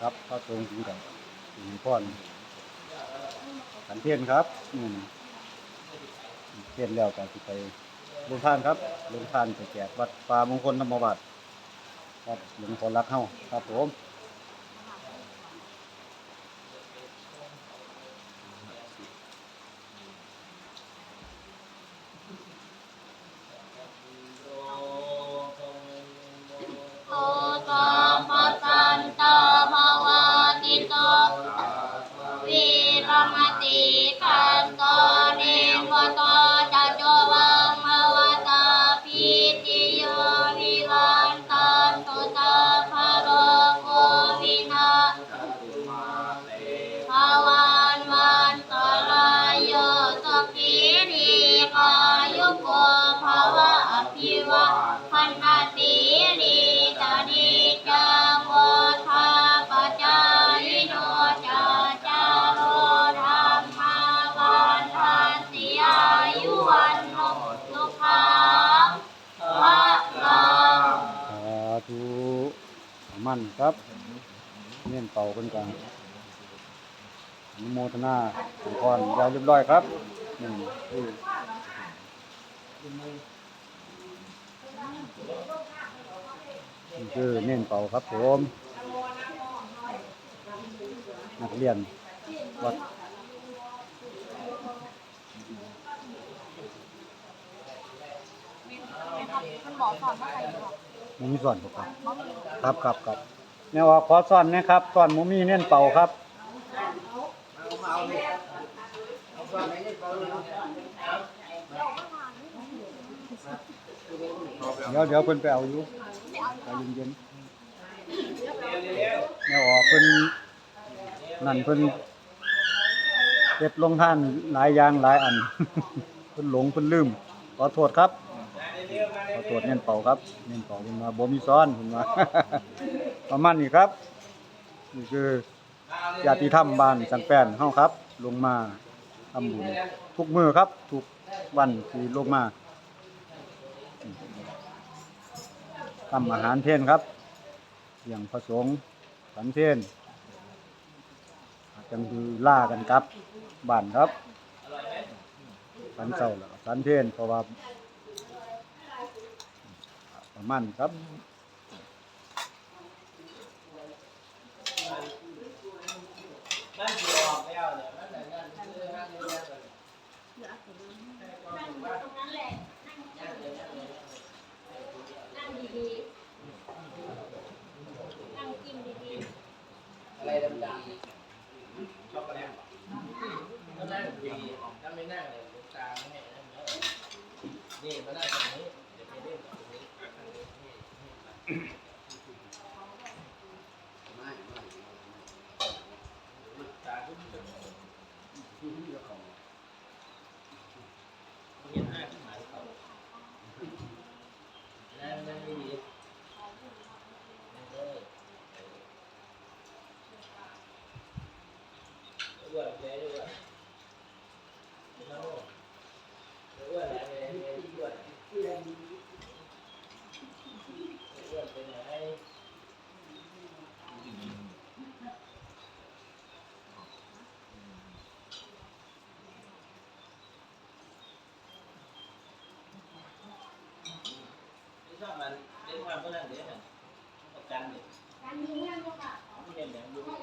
ครับพระทรงถึงกับถึงพ่อนขันเทียนครับอืมเทียนแล้วกันไปลงทานครับลงทานไปแจกวัดป่ามงคลธรรมวัดวัดหลวงพ่อรักเฮาครับผม ครับเนียนเป่าเป็นกลางนุโมทนาขอพรยาวเรียบร้อยครับหนี่คือนี่คือเนียนเป่าครับผมนักเรียนวัดมันหมอสอนว่าใครบอกมีส่วนครับบอกมีครับครับครับ แนวว่าขอสอนนะครับสอนมุมีเนียนเป่าครับเดี๋ยวเดี๋ยวเพิ่นไปเอาอยู่ใจเย็นๆแนวออกเพิ่นนั่นเพิ่นเก็บลงท่านหลายอย่างหลายอันเพิ่นหลงเพิ่นลืมขอโทษครับขอโทษเน้นเป่าครับเน้นเป่าเพิ่นมาบ่มีซ้อนเพิ่นมา ประมาณนี้ครับนี่คือญาติธรรมบ้านสังแปนเฮาครับ ลงมาทำบุญทุกมือครับ ทุกวันที่ลงมาทำอาหารเพนครับอย่างผสงฆ์สันเพนจังคือล่ากันครับบ้านครับสันเศร้าแล้วสันเพนเพราะว่าประมาณ นี้ครับนั่งดีๆนั่งกินดี อะไรดำๆช็อกโกแลตถ้านั่งดีถ้าไม่นั่งเนี่ยลูกตาไม่ให้นั่งเลยนี่มานั่งตรงนี้เดี๋ยวไปเล่นตรงนี้ไม่ไม่ลูกตาทุกคน เห็นหน้าที่หมายเขานั่งนั่งดีๆนั่งเลยอ้วนแกอ้วยไม่ต้องอ้วนอะไรอ้วนอ้วนอ้วนไปไหนที่ชอบมัน เล่นความก็นั่งเดี๋ยวหันประกันเนี่ยๆการมีเรื่องก็ค่ะไม่เห็นอย่างดูไ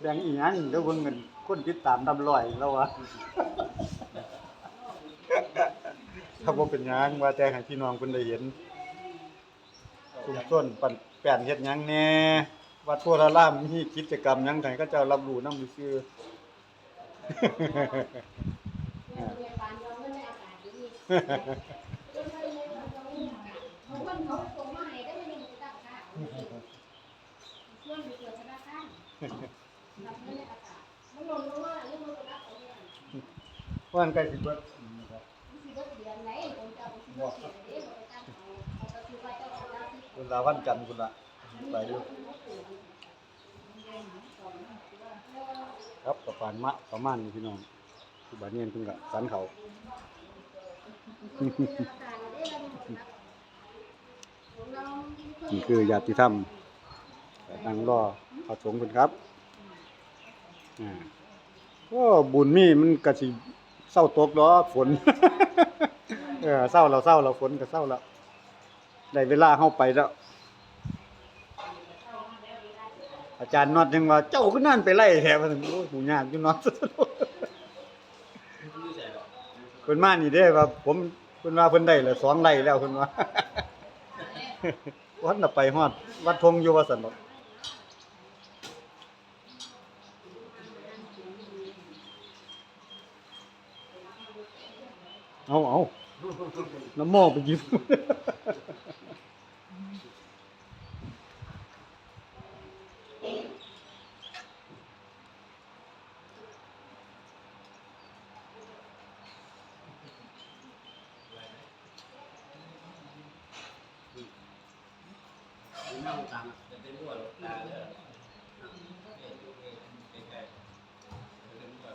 แบ่งอีหยังเดี๋ยวเบิ่งเงินคนติดตามดำร้อยแล้ววะถ้าบ่เป็นหยังว่าแต่ให้พี่น้องเพิ่นได้เห็นชุมชนปั่นแป้นเฮ็ดหยังแหน่วัดโพธารามมีกิจกรรมหยังให้เขาเจ้ารับรู้นำซื่อ ว่าอันใกล้สิเบิดนะครับคุณลาวันจันทร์คุณละไปอยู่ครับประมาณมะประมาณนี้พี่น้องที่บ้านเนียนเพิ่งกะสันเขานี่คือญาติธรรมแต่นั่งรอ ระสงฆ์คุณครับอ่าก็บุญมีมันกะสิเศร้าตกดอกฝน เออเศร้าเราเศร้าเราฝนก็เศร้าแล้วได้เวลาเข้าไปแล้ว อาจารย์น็อตยังว่า เจ้าก็นั่นไปไล่แถวมันโอ้ยหูยากอยู่น็อตเพิ่นมานี่เด้ว่า ผมเพิ่นว่าเพิ่นได้แล้วสองไร่แล้วเพิ่นว่าวัดน่ะไปฮอด วัดทงอยู่ว่าซั่นบ่ เอาเอาน้ำหม้อไปยิบนั่งตามจะเป็นหัวลวงตาเล้ๆเป็นหัว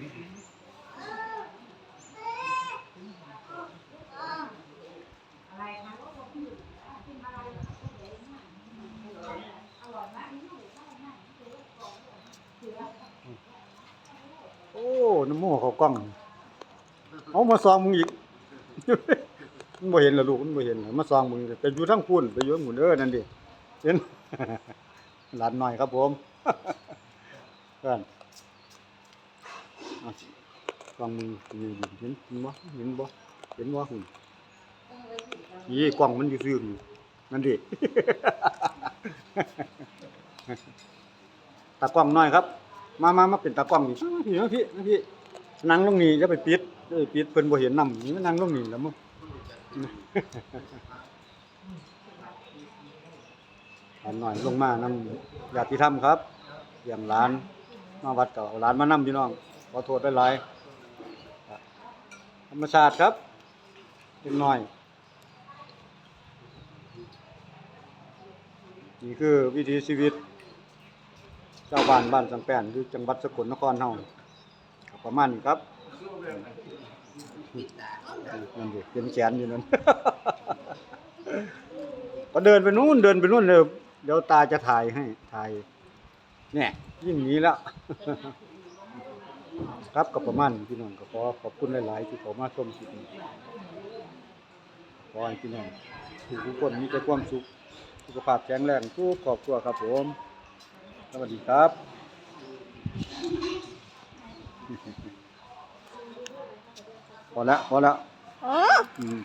โอ้น้ำม้อเขากล้อง เอามาซองมึงอีก มันบ่เห็นแล้วลูกมันบ่เห็นมาซองมึงไปอยู่ทั้งพุ่ไปอยู่หมุนเด้อนั่นดิเห็นหลานหน่อยครับผมเพื่อน เอาซองมึงนี่ดิเห็นเห็นบ่เห็นบ่เห็นบ่หุ่นนี่กล้องมันอยู่ซื่อนี่นั่นดิตากล้องน้อยครับ มามามาเป็นตากล้องดิมาพี่มาพี่มาพี่นั่งลงนี่จะไปปิดจะไปปิดเพิ่นบ่เห็นนำนี่มานั่งลงนี่แล้วมั้งอันหน่อยลงมานำญาติธรรมครับอย่างหลานมาวัดก็เอาหลานมานำพี่น้อง ขอโทษหลายๆธรรมชาติครับเล็กน้อย นี่คือวิถีชีวิตชาวบ้านบ้านสังแป้นคือจังหวัดสกลนครเฮาประมาณนี้ครับนั่นดิเป็นแขนอยู่นั่นก็เดินไปนู่นเดินไปนู่นเลยเดี๋ยวตาจะถ่ายให้ถ่ายเนี่ยยิ่งหนี้แล้ว ครับก็ประมาณนี้พี่น้องก็ขอขอบคุณหลาย ๆ ที่เขามาชมคลิปนี้ขอให้พี่น้องทุกคนมีแต่ความสุขสุขภาพแข็งแรงทุกครอบครัวครับผมสวัสดีครับพอแล้วพอแล้วอืม